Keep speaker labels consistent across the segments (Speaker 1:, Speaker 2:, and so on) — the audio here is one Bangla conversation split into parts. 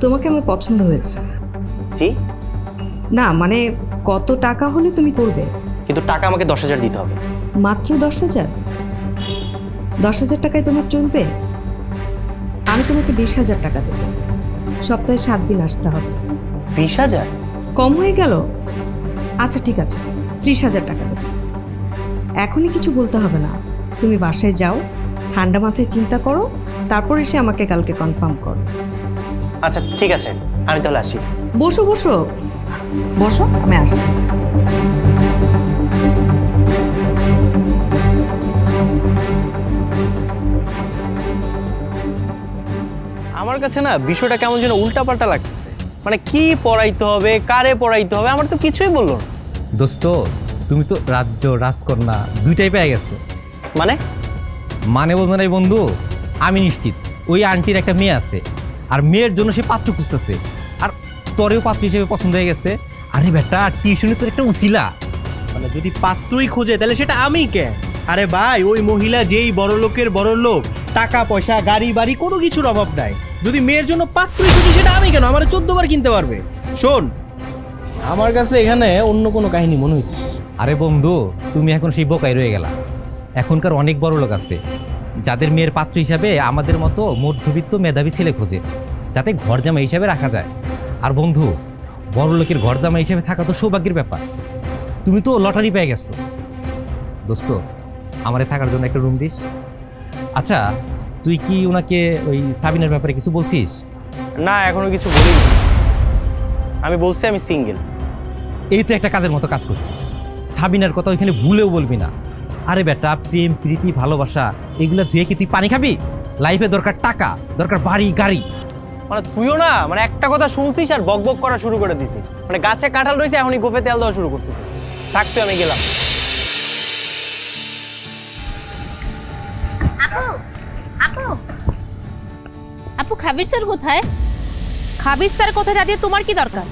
Speaker 1: তোমাকে আমার পছন্দ হয়েছে।
Speaker 2: জি?
Speaker 1: না মানে কত টাকা হলে তুমি করবে?
Speaker 2: কিন্তু টাকা আমাকে দশ হাজার দিতে হবে।
Speaker 1: মাত্র দশ হাজার? দশ হাজার টাকায় তোমার চলবে? আমি তোমাকে বিশ হাজার টাকা দেবো। সপ্তাহে সাত দিন আসতে হবে।
Speaker 2: বিশ হাজার?
Speaker 1: কম হয়ে গেল? আচ্ছা ঠিক আছে। ত্রিশ হাজার টাকা দেবো। এখনই কিছু বলতে হবে না। তুমি বাসায় যাও ঠান্ডা মাথায় চিন্তা করো তারপর এসে আমাকে কালকে কনফার্ম করো।
Speaker 2: আচ্ছা ঠিক আছে আমি তাহলে আসি।
Speaker 1: বসো বসো। বসো আমি আসছি।
Speaker 2: আমার কাছে না বিষয়টা কেমন যেন উল্টাপাল্টা লাগতেছে। মানে কি পড়াইতে হবে কারে পড়াইতে হবে আমার তো কিছুই বলল না।
Speaker 3: দোস্ত তুমি তো রাজ্য রাজকন্যা দুইটাই পেয়ে গেছো।
Speaker 2: মানে?
Speaker 3: মানে বোঝো নাই বন্ধু আমি নিশ্চিত ওই আন্টির একটা মেয়ে আছে। আর মেয়ের জন্য সে পাত্র খুঁজতেছে। আর তোরেও পাত্র হিসেবে পছন্দ হয়ে গেছে। আরে বেটা টিউশনে তোর একটা উচিলা।
Speaker 4: মানে যদি পাত্রই খোঁজে তাহলে সেটা আমিই কে? আরে ভাই ওই মহিলা যেই বড় লোকের বড় লোক টাকা পয়সা গাড়ি বাড়ি কোনো কিছুর অভাব নাই। যদি মেয়ের জন্য পাত্রই খুঁজি সেটা আমি কেন? আমার চোদ্দ বার কিনতে পারবে। শোন আমার কাছে এখানে অন্য কোনো কাহিনী মনে হচ্ছে
Speaker 3: আরে বন্ধু তুমি এখন সেই বোকায় রয়ে গেলা। এখনকার অনেক বড় লোক আছে। যাদের মেয়ের পাত্র হিসাবে আমাদের মতো মধ্যবিত্ত মেধাবী ছেলে খোঁজে যাতে ঘর জামা হিসাবে রাখা যায়। আর বন্ধু বড় লোকের ঘর জামা হিসাবে থাকা তো সৌভাগ্যের ব্যাপার। তুমি তো লটারি পেয়ে গেছো। দোস্ত আমারে থাকার জন্য একটা রুম দিস। আচ্ছা তুই কি ওনাকে ওই সাবিনার ব্যাপারে কিছু বলছিস?
Speaker 2: না এখনও কিছু বলিনি। আমি বলছি আমি সিঙ্গেল।
Speaker 3: এই তো একটা কাজের মতো কাজ করছিস। সাবিনার কথা ওইখানে ভুলেও বলবি না। আরে বেটা প্রেম প্রীতি ভালোবাসা এগুলো ধুয়ে কি তুই পানি খাবি? লাইফে দরকার টাকা দরকার বাড়ি গাড়ি।
Speaker 2: মানে তুইও না মানে একটা কথা শুনছিস আর বক বক করা শুরু করে দিছিস। মানে গাছে কাঁঠাল রয়েছে এখনই গোফে তেল দেওয়া শুরু করছিস। থাকতে আমি গেলাম।
Speaker 5: আপু আপু। আপু খাবির স্যার কোথায়?
Speaker 6: খাবিজ স্যার কোথায় যা দিয়ে তোমার কি দরকার?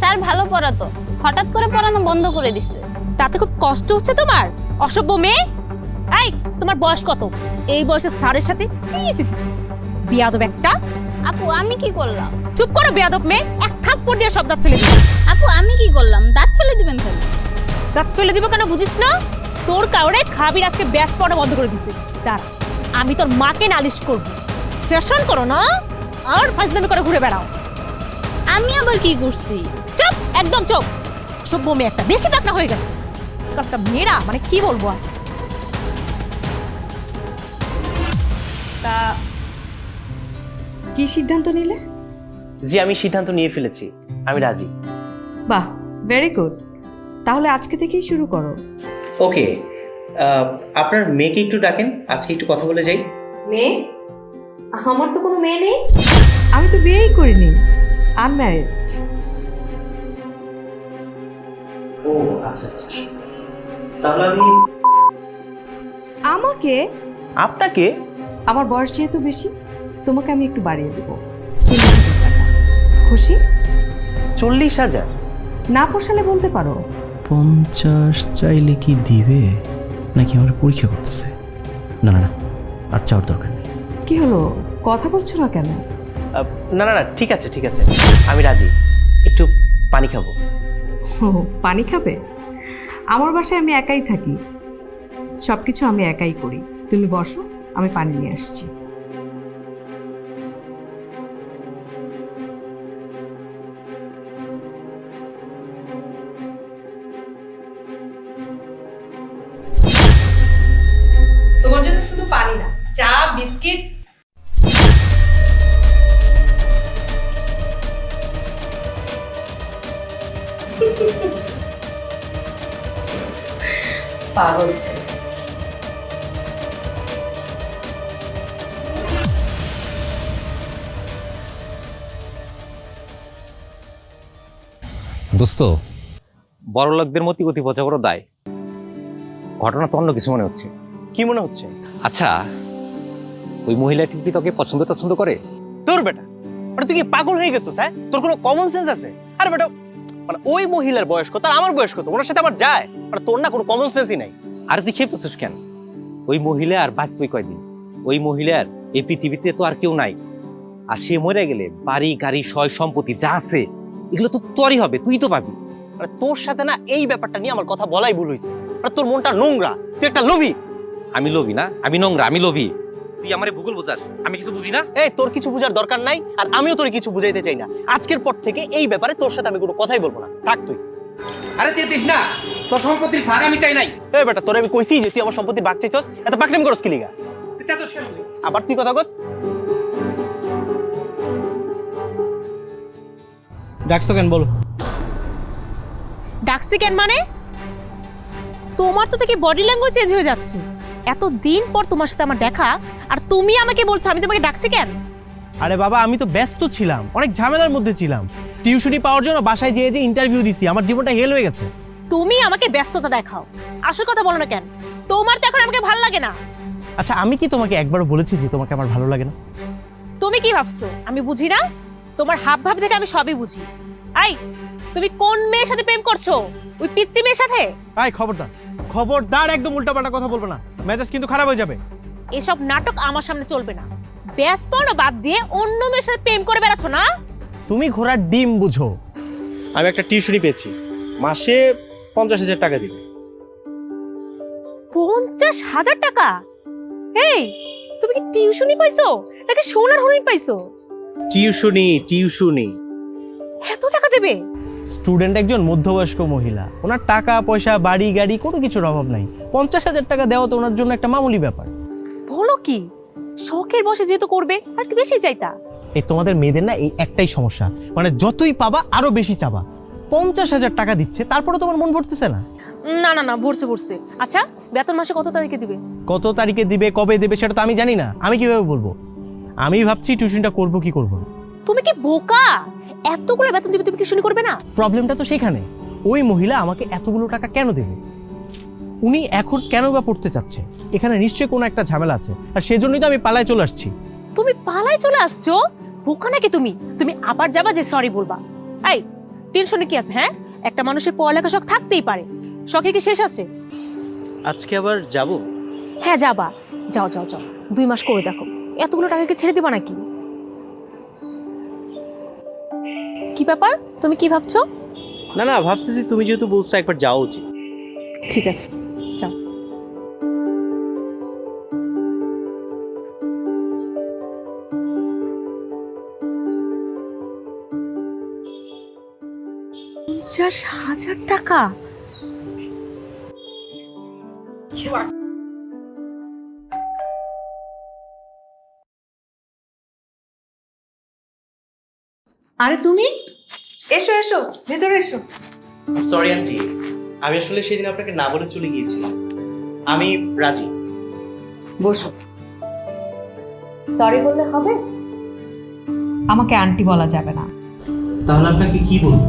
Speaker 5: স্যার ভালো পড়াতো। হঠাৎ করে পড়ানো বন্ধ করে দিচ্ছে
Speaker 6: তাতে খুব কষ্ট হচ্ছে তোমার? অসভ্য মেয়ে? এই তোমার বয়স কত? এই বয়সে স্যারের সাথে। বিয়াদব একটা।
Speaker 5: আপু আমি কি করলাম?
Speaker 6: চুপ করো বিয়াদব মেয়ে এক থাপ্পড় দিয়ে সব দাঁত ফেলে দিবে।
Speaker 5: আপু আমি কি করলাম? দাঁত ফেলে দিবেন কেন?
Speaker 6: দাঁত ফেলে দিব কেন বুঝিস না? তোর কারণে খাবির আজকে ব্যাচ পড়া বন্ধ করে দিছে। দাঁড়া আমি তোর মাকে নালিশ করব। ফ্যাশন করো না আর ফাজলামি করে ঘুরে বেড়াও।
Speaker 5: আমি আবার কি করছি?
Speaker 6: চুপ একদম চুপ। সভ্য মেয়ে একটা বেশি টাকা হয়ে গেছে। আজকালকার মেয়েরা মানে কি বলব আর?
Speaker 1: তা কি সিদ্ধান্ত নিলে?
Speaker 2: জি আমি সিদ্ধান্ত নিয়ে ফেলেছি। আমি রাজি।
Speaker 1: বাহ ভেরি গুড তাহলে আজকে থেকেই শুরু করো।
Speaker 2: ওকে আপনার মেয়েকে একটু ডাকেন আজকে একটু কথা বলে যাই।
Speaker 1: মেয়ে? আমার তো কোনো মেয়ে নেই? আমি তো বিয়েই করিনি আনম্যারিড
Speaker 2: ও আচ্ছা আচ্ছা। তাহলে আমি
Speaker 1: আমাকে?
Speaker 2: আপনাকে?
Speaker 1: আমার বয়স যেহেতু বেশি তোমাকে আমি একটু বাড়িয়ে দেবো। খুশি?
Speaker 2: চল্লিশ হাজার।
Speaker 1: না পোষালে বলতে পারো।
Speaker 4: পঞ্চাশ চাইলে কি দিবে? নাকি আমার পরীক্ষা করতেছে? না না না আর চাওয়ার দরকার নেই।
Speaker 1: কি হলো? কথা বলছো না কেন?
Speaker 2: না না না ঠিক আছে ঠিক আছে আমি রাজি। একটু পানি খাব।
Speaker 1: ও পানি খাবে? আমার বাসায় আমি একাই থাকি। সব কিছু আমি একাই করি। তুমি বসো, আমি পানি নিয়ে আসছি।
Speaker 3: দোস্ত। বড় লোকদের মতি গতি পচা বড় দায়। ঘটনা তো অন্য কিছু মনে হচ্ছে।
Speaker 2: কি মনে হচ্ছে?
Speaker 3: আচ্ছা ওই মহিলাটি কি তোকে পছন্দ পছন্দ করে?
Speaker 2: তোর বেটা মানে তুই কি পাগল হয়ে গেছিস হ্যাঁ? তোর কোনো কমন সেন্স আছে? আরে বেটা মানে ওই মহিলার বয়স কত আর আমার বয়স কত ওনার সাথে আমার যায়। মানে তোর না কোনো কমন সেন্সই নাই।
Speaker 3: আর তুই খেপতেছিস কেন? ওই মহিলা আর বাঁচবই কয়দিন? ওই মহিলার এই পৃথিবীতে তো আর কেউ নাই। আর সে মরে গেলে বাড়ি গাড়ি সয় সম্পত্তি যা আছে এগুলো তো তোরই হবে তুই তো পাবি।
Speaker 7: মানে তোর সাথে না এই ব্যাপারটা নিয়ে আমার কথা বলাই ভুল হয়েছে। মানে তোর মনটা নোংরা তুই একটা লোভী।
Speaker 3: আমি লোভী না আমি নোংরা আমি লোভী। তুই আমারে ভূগোল বোঝাস আমি কিছু বুঝি না?
Speaker 7: এই তোর কিছু বোঝার দরকার নাই আর আমিও তোর কিছু বুঝাইতে চাই না। আজকের পর থেকে এই ব্যাপারে তোর সাথে আমি কোনো কথাই বলব না। থাক তুই।
Speaker 3: আরে চেতিস না তোর সম্পত্তির ভাগ আমি চাই নাই।
Speaker 7: এই বেটা তোর আমি কইছি যে তুই আমার সম্পত্তি বাগ চাইছস এত বাকরামি করস কি লিগা?
Speaker 3: তুই চাতস কেন
Speaker 7: আবার তুই কথা কস।
Speaker 2: ডাকছো কেন বলো।
Speaker 6: ডাকছি কেন মানে? তোমার তো থেকে বডি ল্যাঙ্গুয়েজ চেঞ্জ হয়ে যাচ্ছে। এত দিন পর তোমার সাথে আমার দেখা আর তুমি আমাকে বলছো আমি তোমাকে ডাকছি কেন?
Speaker 2: আরে বাবা আমি তো ব্যস্ত ছিলাম অনেক ঝামেলার মধ্যে ছিলাম। টিউশনি পাওয়ার জন্য বাসায় যেয়ে যে ইন্টারভিউ দিছি আমার জীবনটা হেল হয়ে গেছে।
Speaker 6: তুমি আমাকে ব্যস্ততা দেখাও আসল কথা বলো না কেন? তোমার তো এখন আমাকে ভালো লাগে না।
Speaker 2: আচ্ছা আমি কি তোমাকে একবারও বলেছি যে তোমাকে আমার ভালো লাগে না?
Speaker 6: তুমি কি ভাবছ? আমি বুঝি না? তোমার হাব ভাব থেকে আমি সবই বুঝি। আই তুমি কোন মেয়ের সাথে প্রেম করছ? ওই পিচ্চি মেয়ের সাথে?
Speaker 2: আয় খবরদার। খবরদার একদম উল্টাপাল্টা কথা বলবে না। মেজাজ কিন্তু খারাপ হয়ে যাবে।
Speaker 6: এসব নাটক আমার সামনে চলবে না। ব্যাস পড়ো বাদ দিয়ে অন্য মেয়ের সাথে প্রেম করে বেড়াচ্ছ না?
Speaker 2: তুমি ঘোড়ার ডিম বুঝো। আমি একটা টিউশনি পেয়েছি। মাসে পঞ্চাশ হাজার টাকা দিবে।
Speaker 6: পঞ্চাশ হাজার টাকা? এই তুমি কি টিউশনি পাইছো? নাকি সোনার হরিণ পাইছো?
Speaker 2: টিউশনি টিউশনি।
Speaker 6: এত টাকা দেবে?
Speaker 2: স্টুডেন্ট একজন মধ্যবয়স্ক মহিলা। ওনার টাকা পয়সা বাড়ি গাড়ি কোনো কিছুর অভাব নাই। পঞ্চাশ হাজার টাকা দেওয়া তো ওনার জন্য একটা মামুলি ব্যাপার।
Speaker 6: বলো কি? শখের বসে যেহেতু করবে আর কি বেশি চাইতা
Speaker 2: এই তোমাদের মেয়েদের না এই একটাই সমস্যা। মানে যতই পাবা আরও বেশি চাবা। পঞ্চাশ হাজার টাকা দিচ্ছে তারপরে তোমার মন ভরতেছে না?
Speaker 6: না না না ভরছে ভরছে। আচ্ছা বেতন মাসে কত তারিখে দিবে?
Speaker 2: কত তারিখে দিবে কবে দেবে সেটা তো আমি জানি না। আমি কীভাবে বলব? আমি ভাবছি টিউশনটা করব কি করব না।
Speaker 6: তুমি কি বোকা? এতগুলো বেতন দিবে তুমি টিউশনি করবে না?
Speaker 2: প্রবলেমটা তো সেখানে। ওই মহিলা আমাকে এতগুলো টাকা কেন দেবে? উনি এখন কেন বা পড়তে চাচ্ছে? এখানে নিশ্চয়ই কোনো একটা ঝামেলা আছে। আর সেজন্যই তো আমি পালায় চলে আসছি।
Speaker 6: তুমি পালায় চলে আসছো? বোকা নাকি তুমি? তুমি আবার যাবা যে সরি বলবা। এই টেনশনে কি আছে হ্যাঁ? একটা মানুষের পড়ালেখা শখ থাকতেই পারে। শখের কি শেষ আছে?
Speaker 7: আজকে আবার যাব?
Speaker 6: হ্যাঁ যাবা। যাও যাও যাও। দুই মাস করে দেখো। এতগুলো টাকাকে ছেড়ে দিবা নাকি? কি ব্যাপার? তুমি কি ভাবছ?
Speaker 7: না না ভাবতেছি তুমি যেহেতু বলছো একবার যাওয়া উচিত।
Speaker 6: ঠিক আছে যাও। পঞ্চাশ হাজার টাকা?
Speaker 1: আরে তুমি? এসো এসো ভেতরে এসো।
Speaker 7: সরি আন্টি আমি আসলে সেদিন আপনাকে না বলে চলে গিয়েছিলাম। আমি রাজি।
Speaker 1: বসো। সরি বললে হবে? আমাকে আন্টি বলা যাবে না।
Speaker 8: তাহলে আপনাকে কি বলব?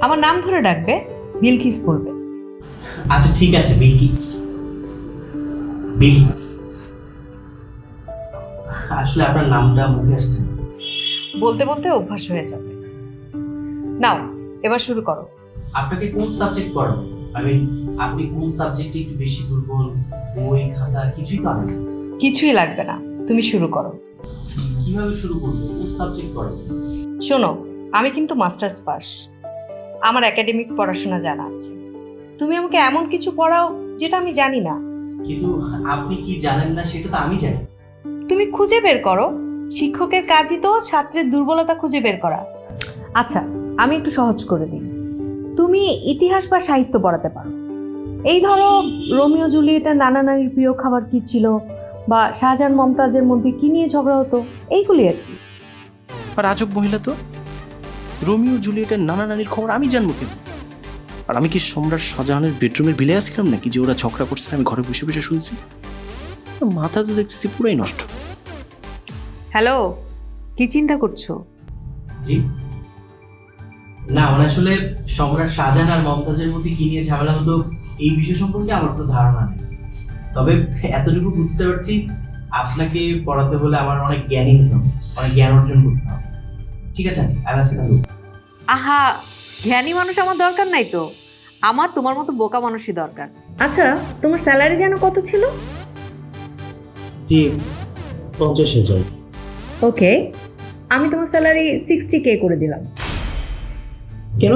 Speaker 1: আমার নাম ধরে ডাকবে বিলকিস বলবে।
Speaker 8: আচ্ছা ঠিক আছে বিলকি। বিল আসলে আপনার নামটা মুখে আসছে না।
Speaker 1: বলতে বলতে অভ্যাস হয়ে যাবে। নাও এবার শুরু করো।
Speaker 8: আপনাকে কোন সাবজেক্ট পড়াবো? আই মিন আপনি কোন সাবজেক্টে একটু বেশি দুর্বল বই খাতা কিছুই তো
Speaker 1: কিছুই লাগবে না তুমি শুরু করো।
Speaker 8: কীভাবে শুরু করব? কোন সাবজেক্ট পড়াবো?
Speaker 1: শোনো আমি কিন্তু মাস্টার্স পাস। আমার একাডেমিক পড়াশোনা জানা আছে। তুমি আমাকে এমন কিছু পড়াও যেটা আমি জানি না।
Speaker 8: কিন্তু আপনি কি জানেন না সেটা তো আমি জানি।
Speaker 1: তুমি খুঁজে বের করো শিক্ষকের কাজই তো ছাত্রের দুর্বলতা খুঁজে বের করা। আচ্ছা আমি একটু সহজ করে দিই। তুমি ইতিহাস বা সাহিত্য পড়াতে পারো। এই ধরো রোমিও জুলিয়েটের নানা নানির প্রিয় খাবার কি ছিল বা শাহজাহান মমতাজের মধ্যে কি নিয়ে ঝগড়া হতো? এইগুলি আর কি।
Speaker 7: আজব মহিলা তো? রোমিও জুলিয়েটের নানা নানির খবর আমি জানব কেন? আর আমি কি সম্রাট শাহজাহানের বেডরুমের বিলে আসছিলাম নাকি যে ওরা ঝগড়া করছে, আমি ঘরে বসে বসে শুনছি? মাথা তো দেখতেছি পুরাই নষ্ট।
Speaker 1: হ্যালো কি চিন্তা করছ?
Speaker 8: জি। না মানে আসলে সম্রাট শাহজাহান আর মমতাজের মধ্যে কি নিয়ে ঝামেলা হতো এই বিষয় সম্পর্কে আমার কোনো ধারণা নেই। তবে এতটুকু বুঝতে পারছি আপনাকে পড়াতে বলে আমার অনেক জ্ঞানী হতে অনেক জ্ঞান অর্জন করতে হবে। ঠিক আছে আর আজকে
Speaker 9: আহা জ্ঞানী মানুষ আমার দরকার নাই তো। আমার তোমার মতো বোকা মানুষই দরকার।
Speaker 1: আচ্ছা তোমার স্যালারি যেন কত ছিল?
Speaker 8: জি পঞ্চাশ হাজার।
Speaker 1: ওকে
Speaker 10: আমি তোমার স্যালারি সিক্সটি কে করে দিলাম।
Speaker 2: কেন?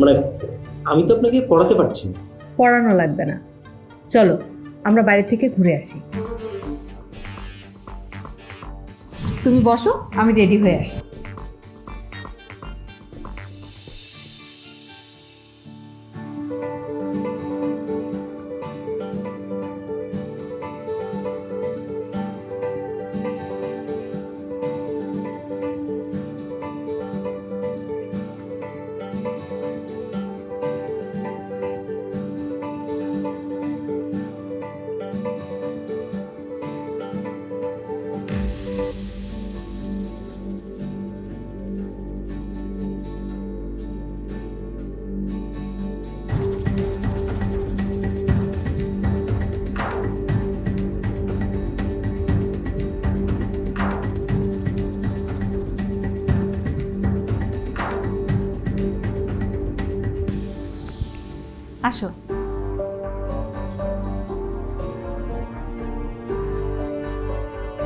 Speaker 2: মানে আমি তো আপনাকে পড়াতে পারছি না।
Speaker 10: পড়ানো লাগবে না। চলো আমরা বাইরে থেকে ঘুরে আসি। তুমি বসো আমি রেডি হয়ে আসি।
Speaker 1: আসো।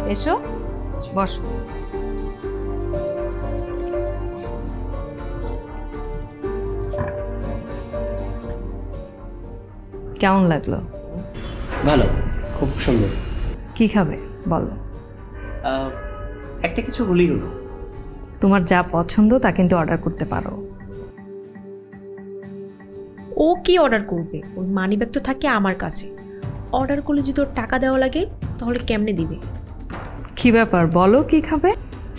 Speaker 1: এসো বসো। কেমন লাগল?
Speaker 2: ভালো খুব সুন্দর।
Speaker 1: কি খাবে বলো।
Speaker 2: একটা কিছু হলেই হলো।
Speaker 1: তোমার যা পছন্দ তা কিন্তু অর্ডার করতে পারো।
Speaker 6: ও কি অর্ডার করবে? ওর মানি ব্যাগ তো থাকে আমার কাছে। অর্ডার করলে যদি ওর টাকা দেওয়া লাগে তাহলে কেমনে দিবে?
Speaker 1: কি ব্যাপার? বলো কি খাবে?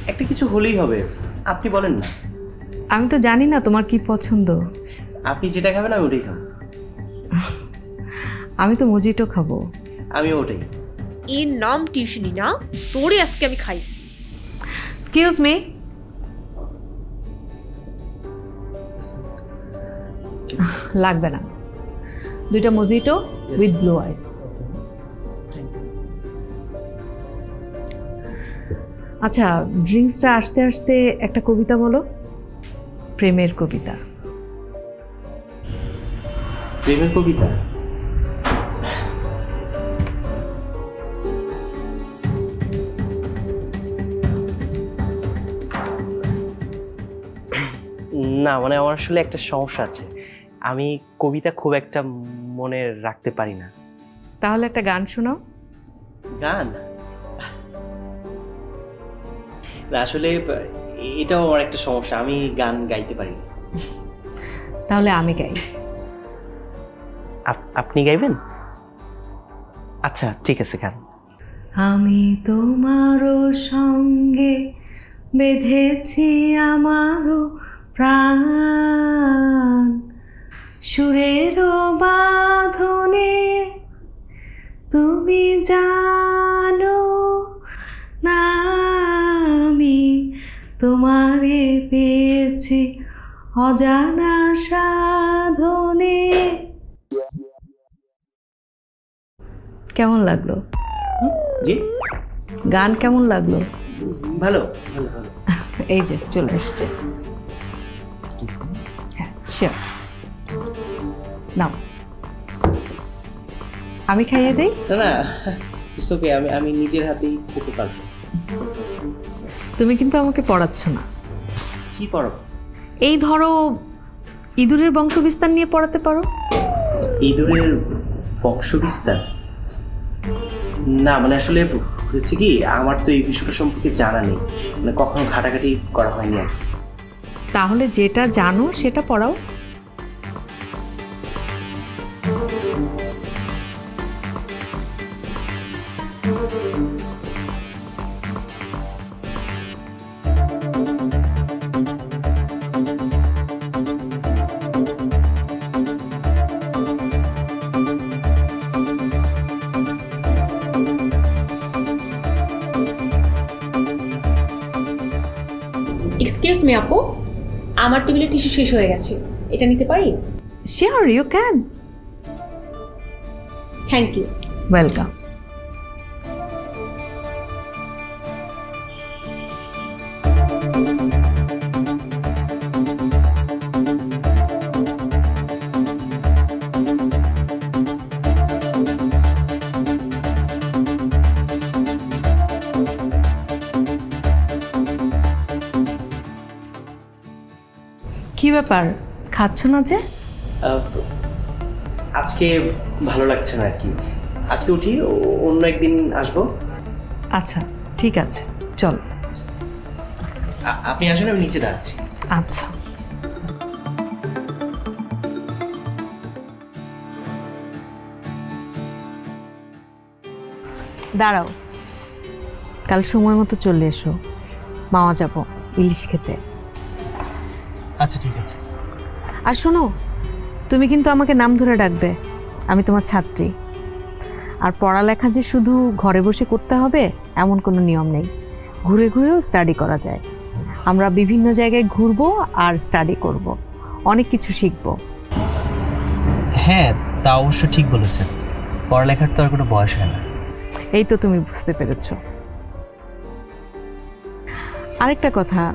Speaker 2: একটা কিছু হলেই হবে। আপনি বলেন না।
Speaker 1: আমি তো জানি না তোমার কি পছন্দ।
Speaker 2: আপনি যেটা খাবেন আমি ওটাই খাব।
Speaker 1: আমি তো মজিটো খাব।
Speaker 2: আমি ওটাই।
Speaker 6: এর নাম টিউশনি না তোরে আজকে আমি খাইছি।
Speaker 1: এক্সকিউজ মি লাগবে না। দুইটা মজিটো উইথ ব্লু আইস আচ্ছা ড্রিঙ্কসটা আসতে আসতে একটা কবিতা বলো। প্রেমের কবিতা।
Speaker 2: প্রেমের কবিতা? না মানে আমার আসলে একটা সমস্যা আছে। আমি কবিতা খুব একটা মনে রাখতে পারি না।
Speaker 1: তাহলে একটা গান শোনাও।
Speaker 2: গান? না আসলে এটাও আমার একটা সমস্যা আমি গান গাইতে পারি না।
Speaker 1: তাহলে আমি গাই।
Speaker 2: আপ- আপনি গাইবেন? আচ্ছা ঠিক আছে গান।
Speaker 1: আমি তোমারও সঙ্গে বেঁধেছি আমারও প্রাণ। সুরেরও বাঁধনে তুমি জানো না আমি তোমারে পেয়েছি অজানা সাধনে। কেমন লাগল?
Speaker 2: জি।
Speaker 1: গান কেমন লাগল?
Speaker 2: ভালো
Speaker 1: এই যে চলে এসছে। হ্যাঁ শিওর নাও। আমি খাইয়ে দেই?
Speaker 2: না না ইটস ওকে আমি আমি নিজের হাতেই খেতে পারব
Speaker 1: তুমি কিন্তু আমাকে পড়াচ্ছ না।
Speaker 2: কি পড়াবো?
Speaker 1: এই ধরো ইঁদুরের বংশবিস্তার নিয়ে পড়াতে পারো।
Speaker 2: ইঁদুরের বংশবিস্তার? না মানে আসলে হয়েছে কি আমার তো এই বিষয়টা সম্পর্কে জানা নেই। মানে কখনো ঘাটাঘাটি করা হয়নি আর কি।
Speaker 1: তাহলে যেটা জানো সেটা পড়াও।
Speaker 6: মি আপু আমার টেবিলে টিস্যু শেষ হয়ে গেছে। এটা নিতে পারি?
Speaker 1: Sure you can
Speaker 6: thank you
Speaker 1: welcome ব্যাপার? খাচ্ছ না যে?
Speaker 11: আজকে ভালো লাগছে না আর কি। আজকে উঠি অন্য একদিন আসব।
Speaker 1: আচ্ছা ঠিক আছে চল।
Speaker 11: আপনি আসেন আমি নিচে দাঁড়াচ্ছি।
Speaker 1: আচ্ছা। দাঁড়াও। কাল সময় মতো চলে এসো। মাওয়া যাব ইলিশ খেতে।
Speaker 11: আচ্ছা ঠিক আছে।
Speaker 1: আর শোনো তুমি কিন্তু আমাকে নাম ধরে ডাকবে। আমি তোমার ছাত্রী। আর পড়ালেখা যে শুধু ঘরে বসে করতে হবে এমন কোনো নিয়ম নেই। ঘুরে ঘুরেও স্টাডি করা যায়। আমরা বিভিন্ন জায়গায় ঘুরবো আর স্টাডি করব। অনেক কিছু শিখব।
Speaker 11: হ্যাঁ তা অবশ্য ঠিক বলেছেন। পড়ালেখার তো আর কোনো বয়স হয় না।
Speaker 1: এই তো তুমি বুঝতে পেরেছ। আরেকটা কথা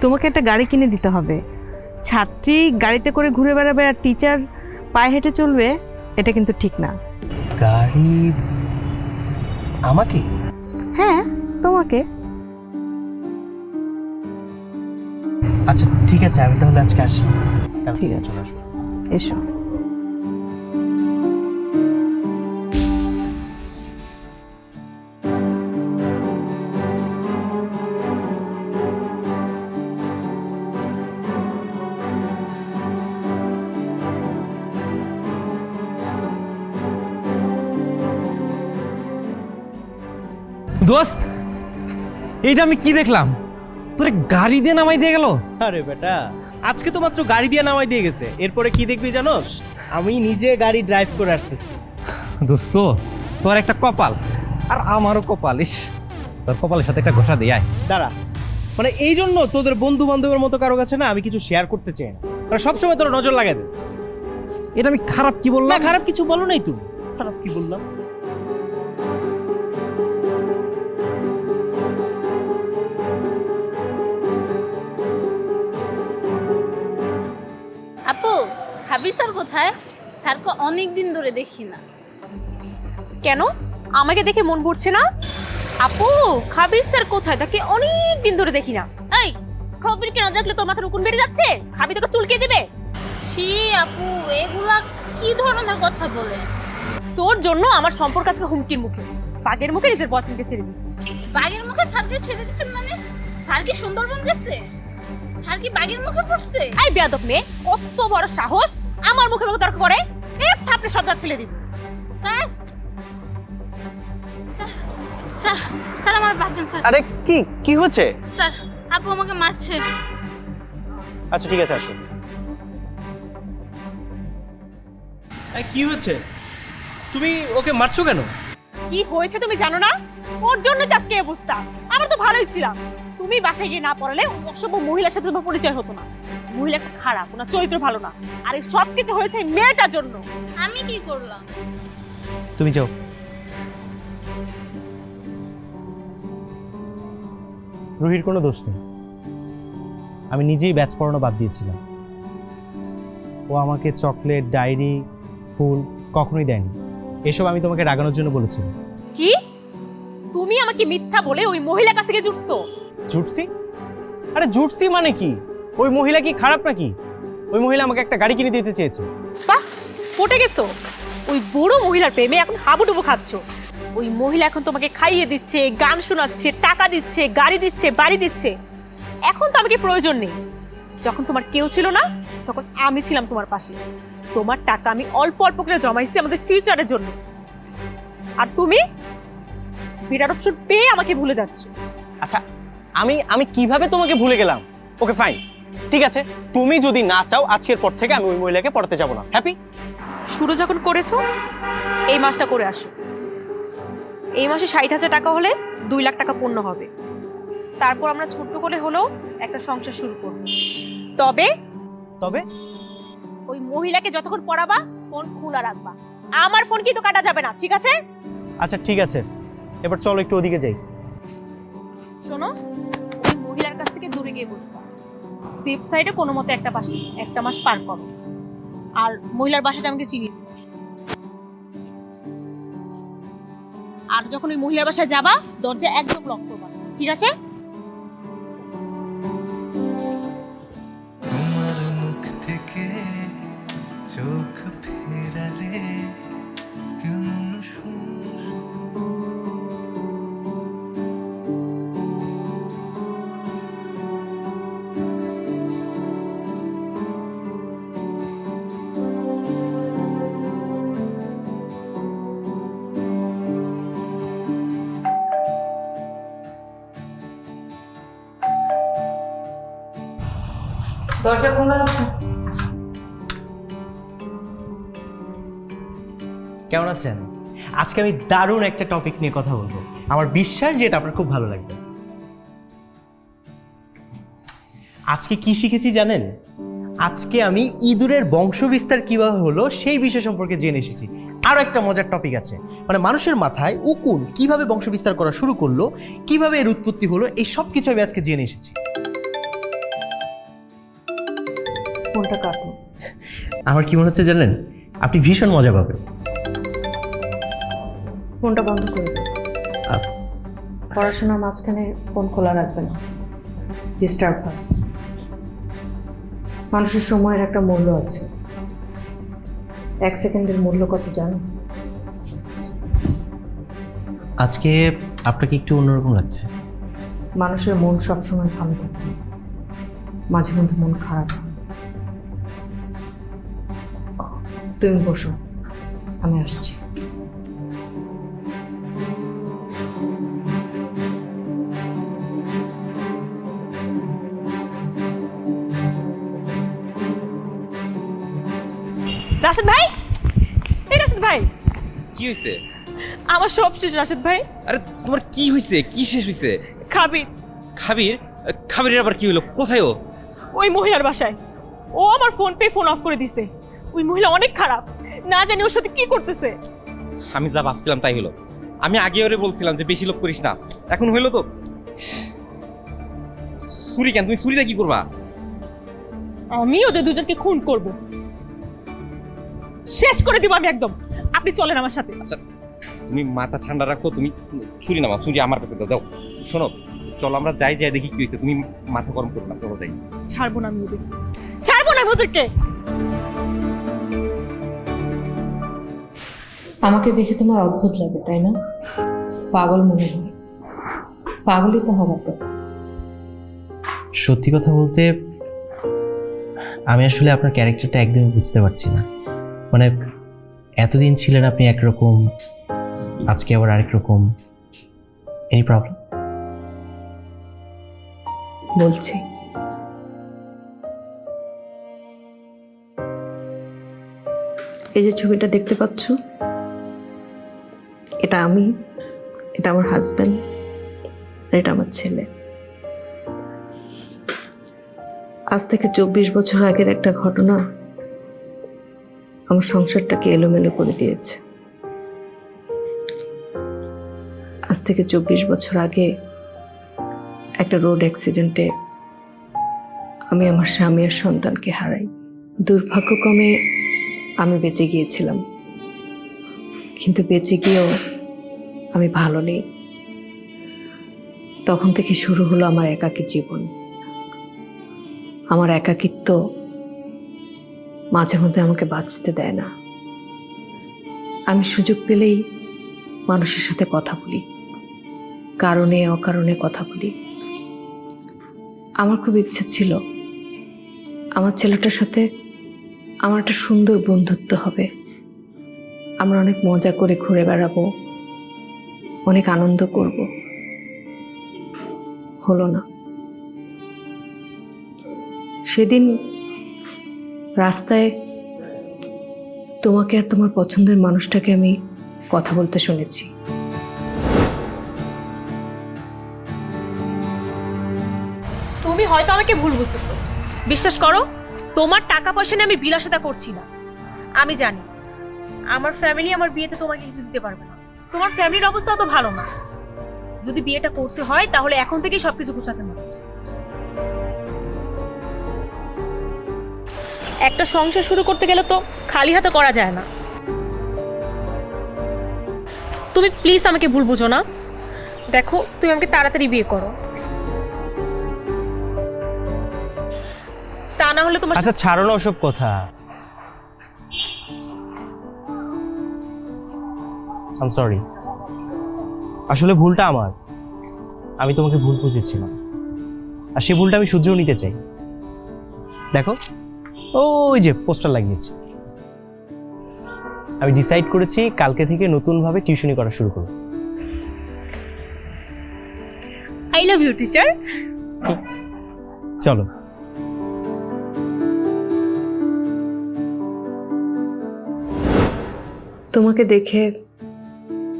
Speaker 1: তোমাকে একটা গাড়ি কিনে দিতে হবে। ছাত্রী গাড়িতে করে ঘুরে বেড়াবে আর টিচার পায়ে হেঁটে চলবে এটা কিন্তু ঠিক না।
Speaker 11: গাড়ি? আমাকে?
Speaker 1: হ্যাঁ তোমাকে।
Speaker 11: আচ্ছা ঠিক আছে আমি তাহলে আজকে আসি।
Speaker 1: ঠিক আছে। এসো।
Speaker 3: এইটা আমি কি দেখলাম? তোরে গাড়ি দিয়ে নামাই দিয়ে গেল?
Speaker 2: আরে বেটা আজকে তো মাত্র গাড়ি দিয়ে নামাই দিয়ে গেছে। এরপরে কি দেখবি জানোস? আমি নিজে গাড়ি ড্রাইভ করে আসতেছি।
Speaker 3: দোস্ত তোর একটা কপাল। আর আমারও কপাল ইস। তোর কপালের সাথে একটা ঘোষা দিয়ে আয়।
Speaker 2: দাঁড়া। মানে এই জন্য তোদের বন্ধু বান্ধবের মতো কারও কাছে না আমি কিছু শেয়ার করতে চাই না। মানে সবসময় তোর নজর লাগাই দিস।
Speaker 3: এটা আমি খারাপ কি
Speaker 2: না
Speaker 3: বললাম
Speaker 2: খারাপ কিছু বলো নাই তুমি। খারাপ কি বললাম?
Speaker 5: খাবি স্যার কোথায়? স্যারকে অনেক দিন ধরে দেখি না।
Speaker 6: কেন? আমাকে দেখে মন ভরছে না? আপু খাবির স্যার কোথায়? তাকে অনেক দিন ধরে দেখি না। এই খবর কেন দেখলে তোর মাথার উকুন বেড়ে যাচ্ছে? খাবি তোকে চুলকে দিবে।
Speaker 5: ছি আপু এগুলা কি ধরনের কথা বলে?
Speaker 6: তোর জন্য আমার সম্পর্ক আজকে হুমকির মুখে। বাঘের মুখে নিজের বয়ফ্রেন্ডকে ছেড়ে দিচ্ছি।
Speaker 5: বাঘের মুখে স্যারকে ছেড়ে দিচ্ছেন মানে? স্যার কি সুন্দরবন গেছে? স্যার কি বাঘের মুখে পড়ছে?
Speaker 6: এই বেয়াদব মেয়ে কত বড় সাহস আমার মুখে মুখে তর্ক করে। এক থাপড়ে শব্দ ছেড়ে দিব।
Speaker 5: স্যার স্যার স্যার আমার বাঁচান স্যার।
Speaker 2: আরে কি কি হচ্ছে
Speaker 5: স্যার আপু আমাকে মারছে।
Speaker 2: আচ্ছা ঠিক আছে আসো কি হয়েছে? তুমি ওকে মারছো কেন?
Speaker 6: কি হয়েছে তুমি জানো না? ওর জন্য তো আজকে অবস্থা। আমরা তো ভালোই ছিলাম। তুমি বাসায় গিয়ে না পড়ালে অসভ্য মহিলার সাথে তোমার পরিচয় হতো না। মহিলা একটা খারাপ ওনার চরিত্র ভালো না। আর এই সব কিছু হয়েছে এই মেয়েটার জন্য।
Speaker 5: আমি কি করলাম?
Speaker 2: তুমি যাও। রুহির কোনো দোষ নেই। আমি নিজেই ব্যাচ পড়ানো বাদ দিয়েছিলাম। ও আমাকে চকলেট ডায়েরি ফুল কখনোই দেয়নি। এসব আমি তোমাকে রাগানোর জন্য বলেছিলাম।
Speaker 6: কি? তুমি আমাকে মিথ্যা বলে ওই মহিলার কাছে গিয়ে জুটছো?
Speaker 2: জুটসি? আরে জুটসি মানে কি? ওই মহিলা কি খারাপ নাকি? ওই মহিলা আমাকে একটা গাড়ি কিনে দিতে চেয়েছে।
Speaker 6: বাহ পটে গেছো। ওই বুড়ো মহিলার প্রেমে এখন হাবুডুবু খাচ্ছ। ওই মহিলা এখন তোমাকে খাইয়ে দিচ্ছে গান শোনাচ্ছে টাকা দিচ্ছে গাড়ি দিচ্ছে বাড়ি দিচ্ছে। এখন তো আমাকে প্রয়োজন নেই। যখন তোমার কেউ ছিল না তখন আমি ছিলাম তোমার পাশে। তোমার টাকা আমি অল্প অল্প করে জমাইছি আমাদের ফিউচারের জন্য। আর তুমি বিরাট অপশন পেয়ে আমাকে ভুলে যাচ্ছ।
Speaker 2: আচ্ছা আমি আমি কীভাবে তোমাকে ভুলে গেলাম? ওকে ফাইন ঠিক আছে তুমি যদি না চাও আজকের পর থেকে আমি ওই মহিলাকে পড়াতে যাব না। হ্যাপি
Speaker 6: শুরু যখন করেছ এই মাসটা করে আসো। এই মাসে ষাট হাজার টাকা হলে দুই লাখ টাকা পূর্ণ হবে। তারপর আমরা ছোট্ট করে হলেও একটা সংসার শুরু করব। তবে
Speaker 2: তবে?
Speaker 6: ওই মহিলাকে যতক্ষণ পড়াবা ফোন খোলা রাখবা। আমার ফোন কিন্তু কাটা যাবে না ঠিক আছে?
Speaker 2: আচ্ছা ঠিক আছে। এবার চলো একটু ওদিকে যাই।
Speaker 6: শোনো দূরে গিয়ে বসতাম সেফ সাইডে কোনো মতে একটা মাস একটা মাস পার করো। আর মহিলার বাসাটা আমাকে চিনি। আর যখন ওই মহিলার বাসায় যাবা, দরজা একদম লক করবা। ঠিক আছে?
Speaker 2: কেমন আছেন? আজকে আমি দারুণ একটা টপিক নিয়ে কথা বলব। আমার বিশ্বাস যে এটা আপনার খুব ভালো লাগবে। আজকে কি শিখেছি জানেন? আজকে আমি ইঁদুরের বংশবিস্তার কীভাবে হলো সেই বিষয় সম্পর্কে জেনে এসেছি। আরও একটা মজার টপিক আছে। মানে মানুষের মাথায় উকুন কীভাবে বংশবিস্তার করা শুরু করল কীভাবে এর উৎপত্তি হলো এই সব কিছু আমি আজকে জেনে এসেছি। আমার কি মনে হচ্ছে জানেন? আপনি ভীষণ মজা পাবেন।
Speaker 1: ফোনটা বন্ধ করে দাও। পড়াশোনার মাঝখানে ফোন খোলা রাখবে না। ডিস্টার্ব হয়। মানুষের সময়ের একটা মূল্য আছে। এক সেকেন্ডের মূল্য কত জানো?
Speaker 2: আজকে আপনাকে একটু অন্যরকম লাগছে।
Speaker 1: মানুষের মন সবসময় ভালো থাকে। মাঝে মধ্যে মন খারাপ তুমি বসো। আমি আসছি।
Speaker 6: রাশেদ ভাই? এই রাশেদ ভাই।
Speaker 3: কি হয়েছে
Speaker 6: আমার সব শেষ রাশেদ ভাই।
Speaker 3: আরে তোমার কি হয়েছে কি শেষ হয়েছে
Speaker 6: খাবি।
Speaker 3: খাবির? খাবিরের আবার কি হলো কোথায় ও?
Speaker 6: ওই মহিলার বাসায়। ও আমার ফোন পে ফোন অফ করে দিছে। ওই মহিলা অনেক খারাপ। না জানি ওর সাথে কি করতেছে।
Speaker 3: আমি যা ভাবছিলাম তাই হলো আমি আগে ওরে বলছিলাম যে বেশি লোক করিস না। এখন হইল তো ছুরি কেন? তুমি ছুরিটা কি করবা?
Speaker 6: আমি ওদের দুজনকে খুন করব। শেষ করে দিব আমি একদম। আপনি চলেন আমার সাথে।
Speaker 3: আচ্ছা তুমি মাথা ঠান্ডা রাখো তুমি ছুরি নামাও ছুরি আমার কাছে দাও দাও। শোনো চলো আমরা যাই যাই দেখি কি হয়েছে। তুমি মাথা গরম করো না চলো যাই।
Speaker 6: ছাড়বো না আমি ওদের। ছাড়বো না আমি ওদেরকে।
Speaker 1: আমাকে দেখে তোমার অদ্ভুত লাগে তাই না? পাগল মনে হয়। পাগলই তো হবার কথা।
Speaker 2: সত্যি কথা বলতে আমি আসলে আপনার ক্যারেক্টারটা একদমই বুঝতে পারছি না। মানে এতদিন ছিলেন আপনি একরকম, আজকে আবার আরেক রকম এনি প্রবলেম
Speaker 1: বলছি। এই যে ছবিটা দেখতে পাচ্ছ, এটা আমি, এটা আমার হাজব্যান্ড এটা আমার ছেলে। আজ থেকে চব্বিশ বছর আগের একটা ঘটনা আমার সংসারটাকে এলোমেলো করে দিয়েছে। আজ থেকে চব্বিশ বছর আগে একটা রোড অ্যাক্সিডেন্টে আমি আমার স্বামী আর সন্তানকে হারাই। দুর্ভাগ্যক্রমে আমি বেঁচে গিয়েছিলাম। কিন্তু বেঁচে গিয়েও আমি ভালো নেই। তখন থেকে শুরু হলো আমার একাকী জীবন। আমার একাকিত্ব মাঝে মধ্যে আমাকে বাঁচতে দেয় না। আমি সুযোগ পেলেই মানুষের সাথে কথা বলি, কারণে অকারণে কথা বলি। আমার খুব ইচ্ছে ছিল আমার ছেলেটার সাথে আমার একটা সুন্দর বন্ধুত্ব হবে। আমরা অনেক মজা করে ঘুরে বেড়াবো, অনেক আনন্দ করব। হলো না। সেদিন রাস্তায় তোমাকে আর তোমার পছন্দের মানুষটাকে আমি কথা বলতে শুনেছি।
Speaker 6: তুমি হয়তো আমাকে ভুল বুঝতেছো। বিশ্বাস করো, তোমার টাকা পয়সা নিয়ে আমি বিলাসিতা করছি না। আমি জানি, আমার ফ্যামিলি আমার বিয়েতে তোমাকে কিছু দিতে পারবে না। তোমার ফ্যামিলির অবস্থা অত ভালো না। যদি বিয়েটা করতে হয়, তাহলে এখন থেকেই সবকিছু গুছাতে হবে। একটা সংসার শুরু করতে গেলে তো খালি হাতে করা যায় না। তুমি প্লিজ আমাকে ভুল বুঝো না। দেখো, তুমি আমাকে তাড়াতাড়ি বিয়ে করো। তা না হলে তোমার
Speaker 2: আচ্ছা ছাড়ো না ওসব কথা। আম সরি আসলে ভুলটা আমার। আমি তোমাকে ভুল বুঝেছিলাম। আর সেই ভুলটা আমি শুধরেও নিতে চাই। দেখো ওই যে পোস্টার লাগিয়েছি। আমি ডিসাইড করেছি কালকে থেকে নতুনভাবে টিউশনি করা শুরু করব।
Speaker 6: আই লাভ ইউ টিচার
Speaker 2: চলো।
Speaker 1: তোমাকে দেখে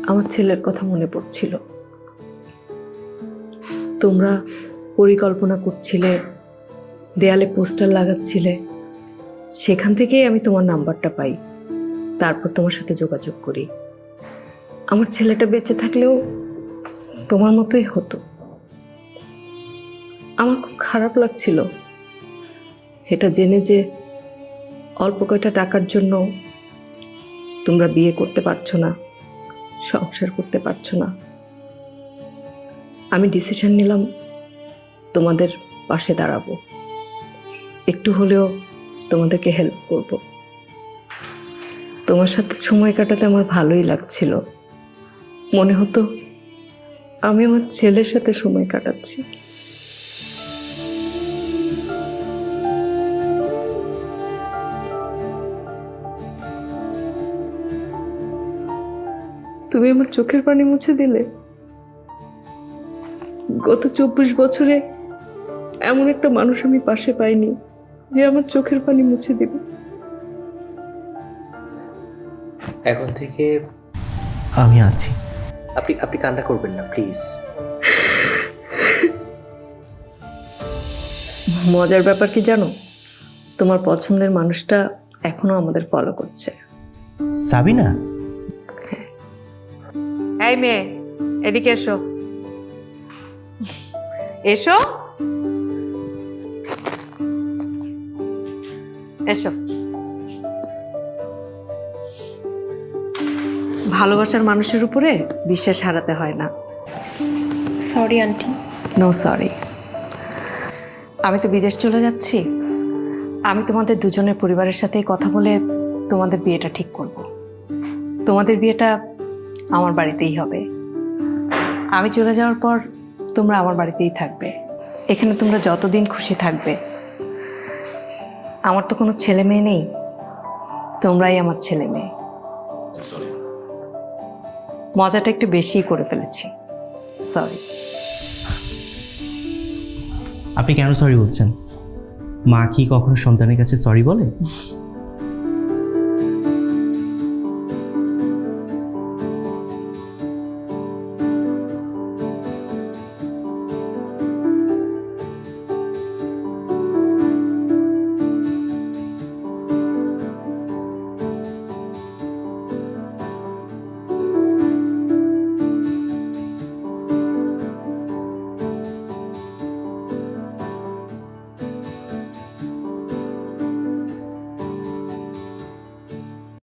Speaker 1: আমার ছেলের কথা মনে পড়ছিল। তোমরা পরিকল্পনা করছিলে দেয়ালে পোস্টার লাগাচ্ছিলে। সেখান থেকেই আমি তোমার নাম্বারটা পাই। তারপর তোমার সাথে যোগাযোগ করি। আমার ছেলেটা বেঁচে থাকলেও তোমার মতোই হতো। আমার খুব খারাপ লাগছিল। এটা জেনে যে অল্প কয়টা টাকার জন্য তোমরা বিয়ে করতে পারছ না, সংসার করতে পারছ না। আমি ডিসিশন নিলাম তোমাদের পাশে দাঁড়াবো। একটু হলেও তোমাদেরকে হেল্প করব। তোমার সাথে সময় কাটাতে আমার ভালোই লাগছিল। মনে হতো আমি আমার ছেলের সাথে সময় কাটাচ্ছি। তুমি আমার চোখের পানি মুছে দিলে? গত চব্বিশ বছরে এমন একটা মানুষ আমি পাশে পাইনি। যে আমার চোখের পানি মুছে দিবে।
Speaker 2: এখন থেকে আমি আছি। আপনি আপনি কান্না করবেন না প্লিজ।
Speaker 1: মজার ব্যাপার কি জানো? তোমার পছন্দের মানুষটা এখনও আমাদের ফলো করছে।
Speaker 2: সাবিনা?
Speaker 12: এই মেয়ে এদিকে এসো। এসো। এসো। ভালোবাসার মানুষের উপরে বিশ্বাস হারাতে হয় না।
Speaker 6: সরি আন্টি
Speaker 1: নো সরি আমি তো বিদেশ চলে যাচ্ছি। আমি তোমাদের দুজনের পরিবারের সাথেই কথা বলে তোমাদের বিয়েটা ঠিক করব। তোমাদের বিয়েটা আমার বাড়িতেই হবে। আমি চলে যাওয়ার পর তোমরা আমার বাড়িতেই থাকবে। এখানে তোমরা যতদিন খুশি থাকবে। আমার তো কোনো ছেলে মেয়ে নেই। তোমরাই আমার ছেলে মেয়ে। মজাটা একটু বেশিই করে ফেলেছি। সরি
Speaker 2: আপনি কেন সরি বলছেন? মা কি কখনো সন্তানের কাছে সরি বলে?